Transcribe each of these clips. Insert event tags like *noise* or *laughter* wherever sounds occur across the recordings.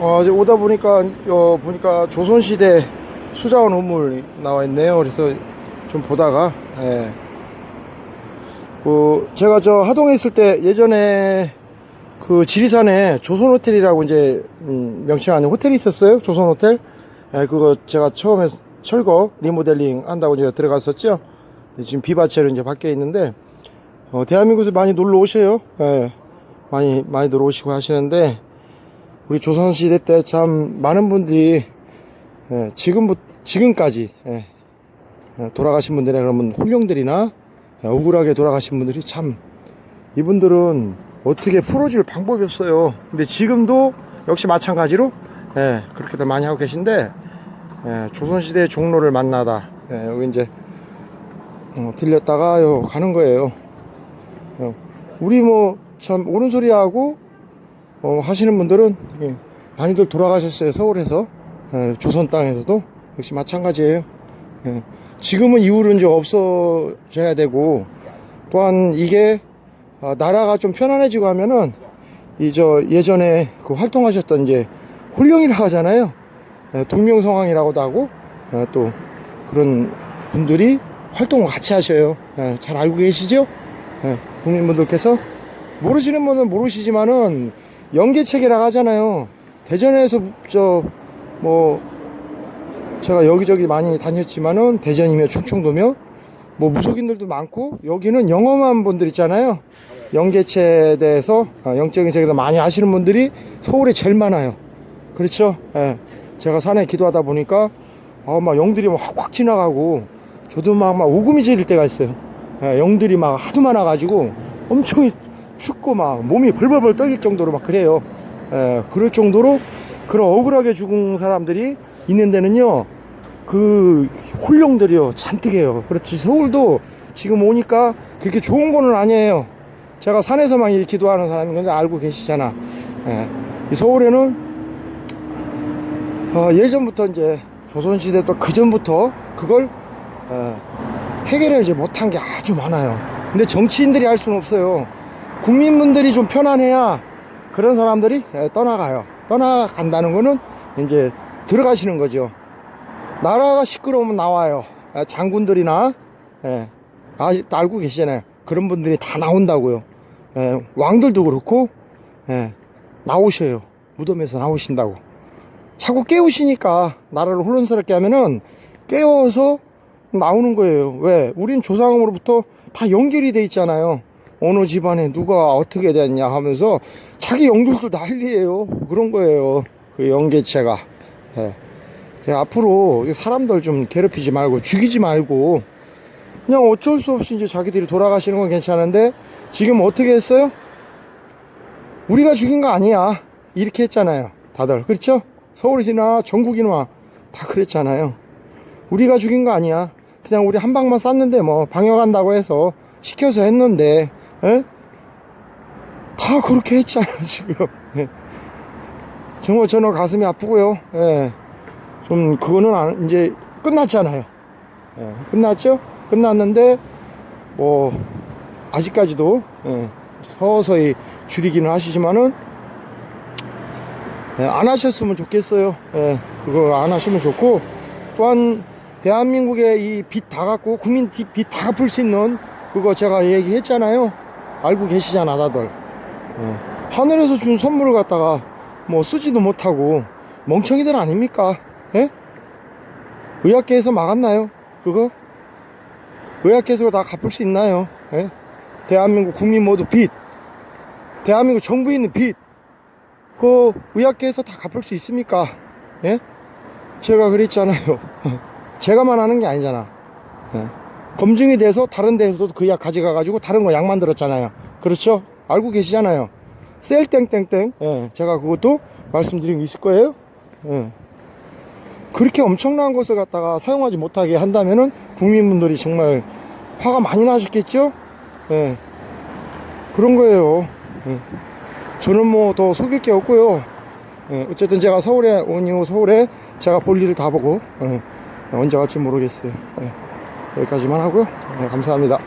어, 이제 오다 보니까, 어, 보니까 조선시대 수자원 우물 나와 있네요. 그래서 좀 보다가, 예. 그, 제가 저 하동에 있을 때 예전에 그 지리산에 조선 호텔이라고 이제, 음, 명칭 아닌 호텔이 있었어요. 조선 호텔. 예, 그거 제가 처음에 철거 리모델링 한다고 이제 들어갔었죠. 지금 비바체로 이제 밖에 있는데, 어, 대한민국에서 많이 놀러 오셔요. 예. 많이, 많이 놀러 오시고 하시는데, 우리 조선시대 때 참 많은 분들이, 예, 지금부, 지금까지, 예, 예, 돌아가신 분들이나 그러면 홀령들이나 예, 억울하게 돌아가신 분들이 참, 이분들은 어떻게 풀어줄 방법이 없어요. 근데 지금도 역시 마찬가지로, 예, 그렇게들 많이 하고 계신데, 예, 조선시대 종로를 만나다, 예, 여기 이제, 어, 들렸다가 요 가는 거예요. 어, 우리 뭐 참 옳은 소리 하고 어, 하시는 분들은 예, 많이들 돌아가셨어요 서울에서 예, 조선 땅에서도 역시 마찬가지예요. 예, 지금은 이후로 이제 없어져야 되고 또한 이게 아, 나라가 좀 편안해지고 하면은 이 저 예전에 그 활동하셨던 이제 홀령이라고 하잖아요. 예, 동명성황이라고도 하고 예, 또 그런 분들이 활동을 같이 하셔요. 예, 잘 알고 계시죠? 예, 국민분들께서 모르시는 분은 모르시지만은 연계체계라고 하잖아요. 대전에서 저 뭐 제가 여기저기 많이 다녔지만은 대전이며 충청도며 뭐 무속인들도 많고 여기는 영험한 분들 있잖아요. 연계체에 대해서 어, 영적인 세계도 많이 아시는 분들이 서울에 제일 많아요. 그렇죠? 예. 제가 산에 기도하다 보니까 아, 막 영들이 막 확 지나가고 저도 막, 막 오금이 지릴 때가 있어요. 예, 영들이 막 하도 많아가지고 엄청 춥고 막 몸이 벌벌벌 떨릴 정도로 막 그래요. 예, 그럴 정도로 그런 억울하게 죽은 사람들이 있는 데는요, 그 홀령들이요, 잔뜩해요. 그렇지, 서울도 지금 오니까 그렇게 좋은 거는 아니에요. 제가 산에서만 이렇게 기도하는 사람인 건데 알고 계시잖아. 예, 이 서울에는 어, 예전부터 이제 조선시대 또 그전부터 그걸 이제 못한 게 아주 많아요. 근데 정치인들이 할 수는 없어요. 국민분들이 좀 편안해야 그런 사람들이 예, 떠나가요. 떠나간다는 거는 이제 들어가시는 거죠. 나라가 시끄러우면 나와요. 예, 장군들이나 예, 아, 알고 계시잖아요. 그런 분들이 다 나온다고요. 예, 왕들도 그렇고 예, 나오셔요. 무덤에서 나오신다고. 자꾸 깨우시니까 나라를 혼란스럽게 하면은 깨워서 나오는 거예요. 왜? 우린 조상으로부터 다 연결이 돼 있잖아요. 어느 집안에 누가 어떻게 됐냐 하면서 자기 영들도 난리예요. 그런 거예요. 그 연계체가. 예. 그냥 앞으로 사람들 좀 괴롭히지 말고 죽이지 말고 그냥 어쩔 수 없이 이제 자기들이 돌아가시는 건 괜찮은데 지금 어떻게 했어요? 우리가 죽인 거 아니야. 이렇게 했잖아요. 다들. 그렇죠? 서울이나 전국이나 다 그랬잖아요. 우리가 죽인 거 아니야. 그냥 우리 한 방만 쐈는데 뭐 방역한다고 해서 시켜서 했는데 에? 다 그렇게 했잖아요 *laughs* 지금 예. 정말 저는 가슴이 아프고요 예. 좀 그거는 안- 이제 끝났잖아요 예. 끝났죠 끝났는데 뭐 아직까지도 예. 서서히 줄이기는 하시지만은 예, 안 하셨으면 좋겠어요 예. 그거 안 하시면 좋고 또한 대한민국의 이 빚다 갚고 국민 빚 다 갚을 수 있는 그거 제가 얘기했잖아요. 알고 계시잖아, 다들. 예. 하늘에서 준 선물을 갖다가 뭐 쓰지도 못하고 멍청이들 아닙니까? 예? 의학계에서 막았나요? 그거? 의학계에서 다 갚을 수 있나요? 예? 대한민국 국민 모두 빚. 대한민국 정부에 있는 빚. 그 의학계에서 다 갚을 수 있습니까? 예? 제가 그랬잖아요. *laughs* 제가만 하는 게 아니잖아. 예. 검증이 돼서 다른 데서도 그 약 가져가가지고 다른 거 약 만들었잖아요. 그렇죠? 알고 계시잖아요. 셀땡땡땡. 예. 제가 그것도 말씀드린 게 있을 거예요. 예. 그렇게 엄청난 것을 갖다가 사용하지 못하게 한다면은 국민분들이 정말 화가 많이 나셨겠죠? 예. 그런 거예요. 예. 저는 뭐 더 속일 게 없고요. 예, 어쨌든 제가 서울에 온 이후 서울에 제가 볼 일을 다 보고 예, 언제 갈지 모르겠어요. 예, 여기까지만 하고요. 예, 감사합니다.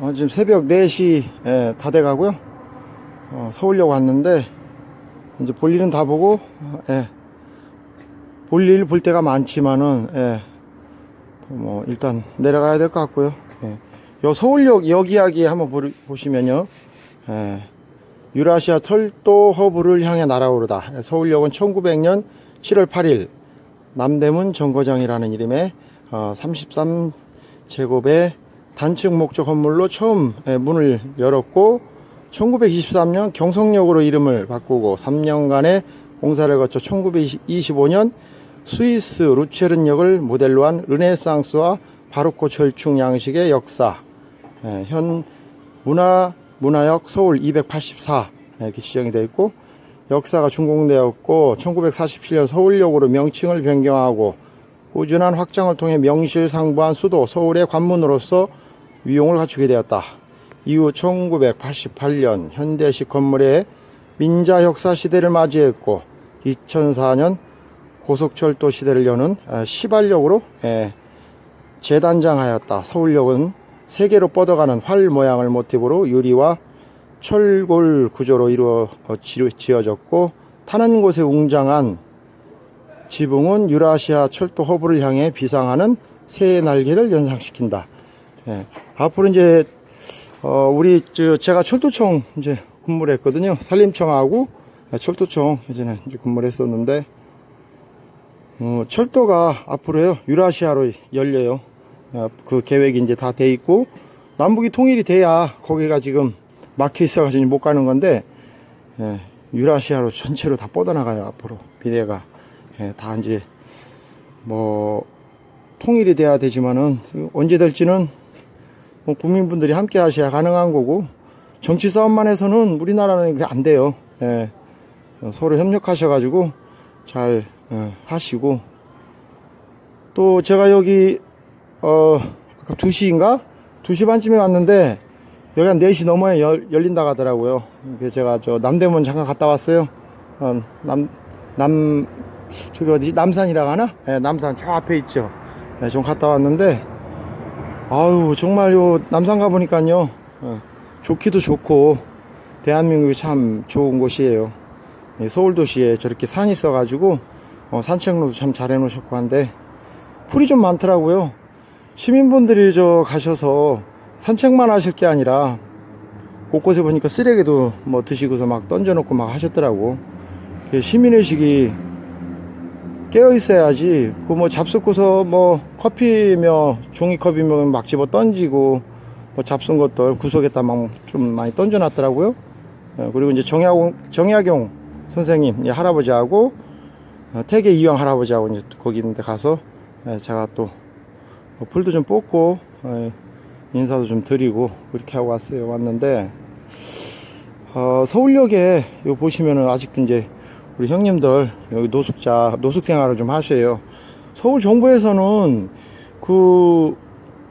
어, 지금 새벽 4시 예, 다 돼가고요. 어, 서울역 왔는데 이제 볼일은 다 보고, 어, 예. 볼일 볼 때가 많지만은, 예. 또뭐 일단 내려가야 될 것 같고요. 예. 요 서울역 역 이야기 한번 보, 보시면요. 예. 유라시아 철도 허브를 향해 날아오르다. 예, 서울역은 1900년 7월 8일 남대문 정거장이라는 이름의 어, 33제곱의 단층 목적 건물로 처음 예, 문을 열었고 1923년 경성역으로 이름을 바꾸고 3년간의 공사를 거쳐 1925년 스위스 루체른역을 모델로 한 르네상스와 바로코 철충 양식의 역사 예, 현 문화 문화역 서울 284 이렇게 지정이 되어 있고 역사가 준공되었고 1947년 서울역으로 명칭을 변경하고 꾸준한 확장을 통해 명실상부한 수도 서울의 관문으로서 위용을 갖추게 되었다. 이후 1988년 현대식 건물의 민자 역사 시대를 맞이했고 2004년 고속철도 시대를 여는 아, 시발역으로 예, 재단장하였다. 서울역은 세 개로 뻗어가는 활 모양을 모티브로 유리와 철골 구조로 이루어 어, 지- 지어졌고 타는 곳에 웅장한 지붕은 유라시아 철도 허브를 향해 비상하는 새 날개를 연상시킨다. 예, 앞으로 이제 어, 우리 저 제가 철도청 이제 근무를 했거든요. 산림청하고 철도청 예전에 이제 근무를 했었는데 어, 철도가 앞으로요 유라시아로 열려요. 어, 그 계획이 이제 다 돼 있고 남북이 통일이 돼야 거기가 지금 막혀 있어가지고 못 가는 건데 예, 유라시아로 전체로 다 뻗어나가요 앞으로 미래가 예, 다 이제 뭐 통일이 돼야 되지만은 언제 될지는 뭐 국민분들이 함께 하셔야 가능한 거고 정치 싸움만 해서는 우리나라는 그게 안 돼요. 예, 서로 협력하셔가지고 잘 예, 하시고 또 제가 여기 어 아까 2시인가 2시 반쯤에 왔는데 여기 한 4시 넘어야 열, 열린다고 하더라고요. 그래서 제가 저 남대문 잠깐 갔다 왔어요. 어, 남, 남, 저기 어디지? 남산이라고 하나? 예, 남산 저 앞에 있죠. 예, 좀 갔다 왔는데, 아유, 정말 요 남산 가보니까요, 어, 좋기도 좋고, 대한민국이 참 좋은 곳이에요. 예, 서울 도시에 저렇게 산이 있어가지고, 어, 산책로도 참 잘 해놓으셨고 한데, 풀이 좀 많더라고요. 시민분들이 저 가셔서 산책만 하실 게 아니라 곳곳에 보니까 쓰레기도 뭐 드시고서 막 던져놓고 막 하셨더라고. 그 시민의식이 깨어 있어야지. 그 뭐 잡숫고서 뭐 커피며 종이컵이며 막 집어 던지고 뭐 잡순 것들 구석에다 막 좀 많이 던져놨더라고요. 예, 그리고 이제 정약용, 정약용 선생님, 이 할아버지하고 어, 태계 이왕 할아버지하고 이제 거기 있는데 가서 예, 제가 또 어, 풀도 좀 뽑고 어, 인사도 좀 드리고 그렇게 하고 왔어요 왔는데 어, 서울역에 요 보시면은 아직도 이제 우리 형님들 여기 노숙자 노숙 생활을 좀 하셔요. 서울 정부에서는 그,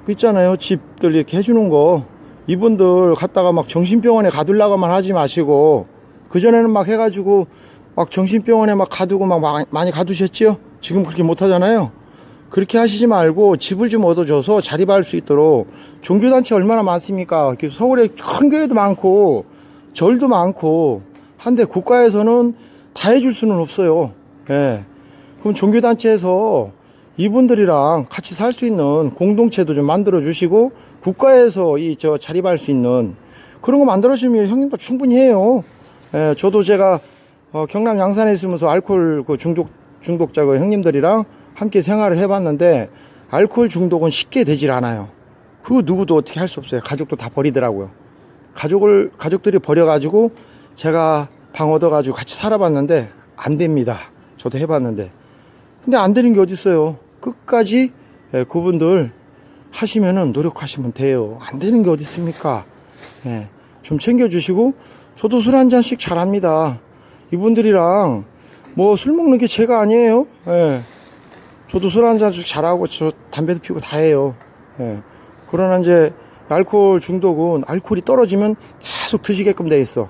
그 있잖아요. 집들 이렇게 해주는 거. 이분들 갔다가 막 정신병원에 가둘라고만 하지 마시고 그 전에는 막 해가지고 막 정신병원에 막 가두고 막 마- 많이 가두셨지요? 지금 그렇게 못하잖아요. 그렇게 하시지 말고 집을 좀 얻어줘서 자립할 수 있도록 종교단체 얼마나 많습니까? 서울에 큰 교회도 많고 절도 많고 한데 국가에서는 다 해줄 수는 없어요. 예. 그럼 종교단체에서 이분들이랑 같이 살 수 있는 공동체도 좀 만들어 주시고 국가에서 이 저 자립할 수 있는 그런 거 만들어 주면 형님도 충분히 해요. 예, 저도 제가 어, 경남 양산에 있으면서 알코올 그 중독 중독자 그 형님들이랑 함께 생활을 해봤는데 알코올 중독은 쉽게 되질 않아요. 그 누구도 어떻게 할 수 없어요. 가족도 다 버리더라고요. 가족을 가족들이 버려가지고 제가 방 얻어가지고 같이 살아봤는데 안 됩니다. 저도 해봤는데 근데 안 되는 게 어디 있어요. 끝까지 예, 그분들 하시면은 노력하시면 돼요. 안 되는 게 어디 있습니까? 예, 좀 챙겨주시고 저도 술 한 잔씩 잘합니다. 이분들이랑 뭐 술 먹는 게 제가 아니에요. 예. 저도 술 한 잔씩 잘하고 저 담배도 피우고 다 해요. 예. 그러나 이제 알코올 중독은 알코올이 떨어지면 계속 드시게끔 돼 있어.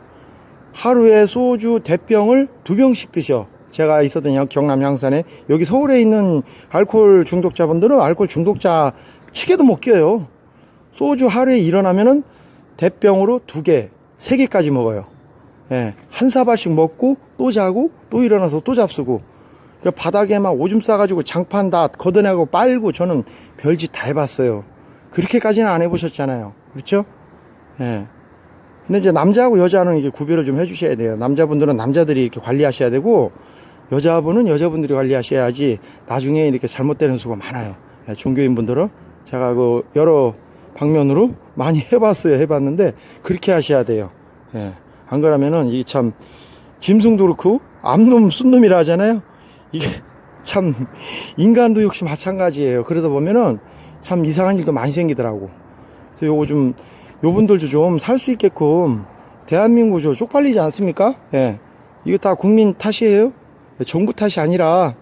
하루에 소주 대병을 두 병씩 드셔. 제가 있었던 양- 경남 양산에 여기 서울에 있는 알코올 중독자분들은 알코올 중독자 치게도 못 껴요. 소주 하루에 일어나면은 대병으로 두 개, 세 개까지 먹어요. 예, 한 사발씩 먹고 또 자고 또 일어나서 또 잡수고 그 바닥에 막 오줌 싸가지고 장판 다 걷어내고 빨고 저는 별짓 다 해봤어요. 그렇게까지는 안 해보셨잖아요. 그렇죠? 예. 근데 이제 남자하고 여자는 이게 구별을 좀 해주셔야 돼요. 남자분들은 남자들이 이렇게 관리하셔야 되고 여자분은 여자분들이 관리하셔야지 나중에 이렇게 잘못되는 수가 많아요. 예, 종교인분들은 제가 그 여러 방면으로 많이 *laughs* 해봤어요. 해봤는데 그렇게 하셔야 돼요. 예. 안 그러면은 이게 참 짐승도 그렇고 암놈 순놈이라 하잖아요. 이게 참 인간도 역시 마찬가지예요. 그러다 보면은 참 이상한 일도 많이 생기더라고. 그래서 요거 좀 요분들도 좀 살 수 있게끔 대한민국 저 쪽팔리지 않습니까? 예. 이거 다 국민 탓이에요. 정부 탓이 아니라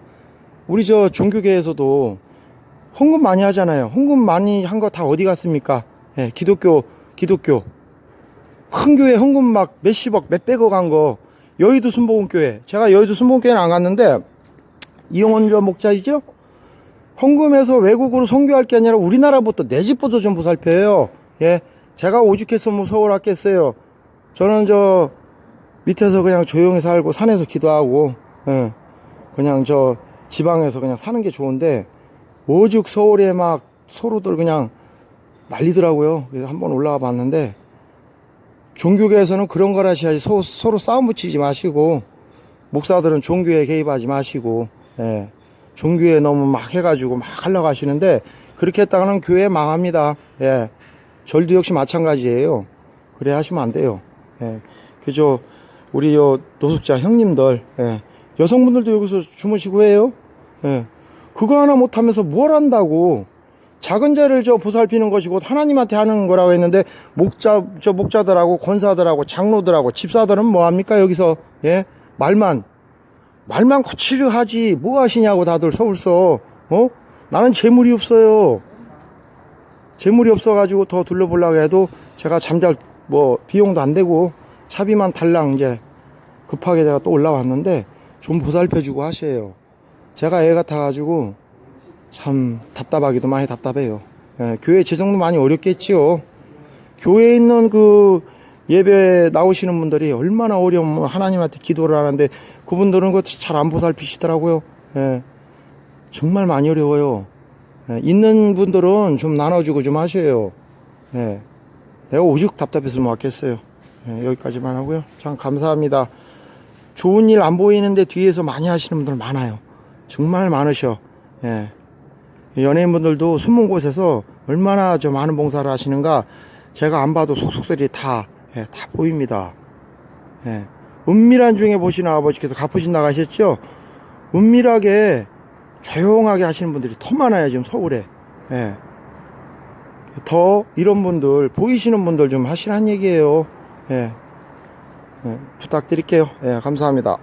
우리 저 종교계에서도 헌금 많이 하잖아요. 헌금 많이 한 거 다 어디 갔습니까? 예, 기독교, 기독교. 큰 교회 헌금 막 몇십억, 몇백억 한 거. 여의도 순복음교회. 제가 여의도 순복음교회는 안 갔는데, 이용원 저 목자이죠? 헌금해서 외국으로 선교할 게 아니라 우리나라부터 내 집부터 좀 보살펴요. 예. 제가 오죽했으면 서울 왔겠어요. 저는 저 밑에서 그냥 조용히 살고 산에서 기도하고, 예. 그냥 저 지방에서 그냥 사는 게 좋은데, 오죽 서울에 막 서로들 그냥 난리더라고요. 그래서 한번 올라가 봤는데, 종교계에서는 그런 걸 하셔야지 서, 서로 싸움 붙이지 마시고, 목사들은 종교에 개입하지 마시고, 예. 종교에 너무 막 해가지고 막 하려고 하시는데, 그렇게 했다가는 교회 망합니다. 예. 절도 역시 마찬가지예요. 그래 하시면 안 돼요. 예. 그죠. 우리 요 노숙자 형님들, 예. 여성분들도 여기서 주무시고 해요. 예. 그거 하나 못하면서 뭘 한다고. 작은 자를 저 보살피는 것이고 하나님한테 하는 거라고 했는데 목자 저 목자들하고 권사들하고 장로들하고 집사들은 뭐 합니까 여기서 예 말만 말만 거칠게 하지 뭐 하시냐고 다들 서울서 어 나는 재물이 없어요 재물이 없어가지고 더 둘러보려고 해도 제가 잠잘 뭐 비용도 안 되고 차비만 달랑 이제 급하게 제가 또 올라왔는데 좀 보살펴주고 하셔요 제가 애 같아가지고 참 답답하기도 많이 답답해요. 예, 교회 재정도 많이 어렵겠지요. 교회에 있는 그 예배 나오시는 분들이 얼마나 어려우면 하나님한테 기도를 하는데 그분들은 그거 잘 안 보살피시더라고요. 예, 정말 많이 어려워요. 예, 있는 분들은 좀 나눠주고 좀 하셔요. 예, 내가 오죽 답답해서 못 왔겠어요. 예, 여기까지만 하고요. 참 감사합니다. 좋은 일 안 보이는데 뒤에서 많이 하시는 분들 많아요. 정말 많으셔. 예. 연예인분들도 숨은 곳에서 얼마나 저 많은 봉사를 하시는가 제가 안 봐도 속속들이 다, 예, 다 보입니다. 예. 은밀한 중에 보시는 아버지께서 갚으신 나가셨죠? 은밀하게 조용하게 하시는 분들이 더 많아요, 지금 서울에. 예. 더 이런 분들, 보이시는 분들 좀 하시란 얘기예요. 예. 예, 부탁드릴게요. 예, 감사합니다.